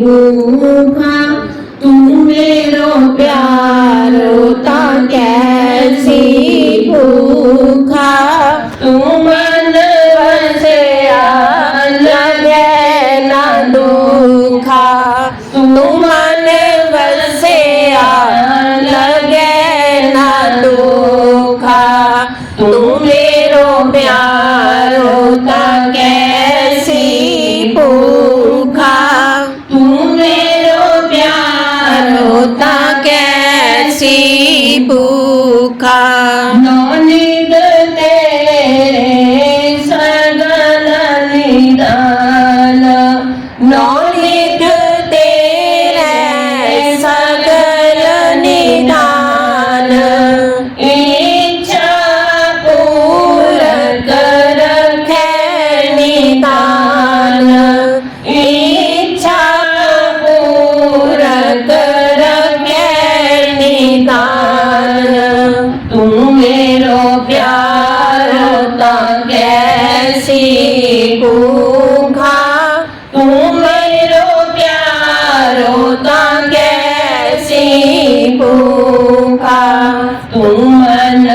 भूखा तू मेरो प्यारो ता कैसी भूखा? तू मन वसया लगे ना दुखा तू मन वसया लगे ना दुखा तू मेरो प्यारो कैसी भूखा कैसी भूखा तू मेरो प्यार ता कैसी भूखा तू मन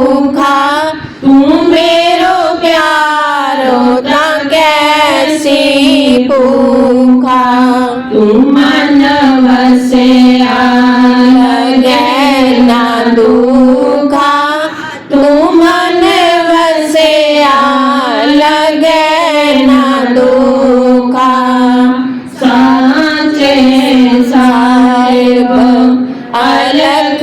भूखा तू मेरो प्यारो ता कैसी भूखा तू मन वसया लगे ना दुखा। तू मन ना दुखा। साहिब अलख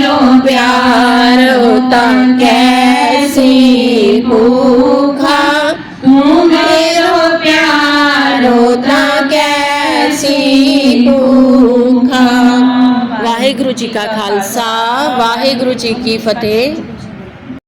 नो प्यार होता कैसी भूखा मेरो प्यार होता कैसी भूखा वाहेगुरु जी का खालसा, वाहेगुरु जी की फतेह।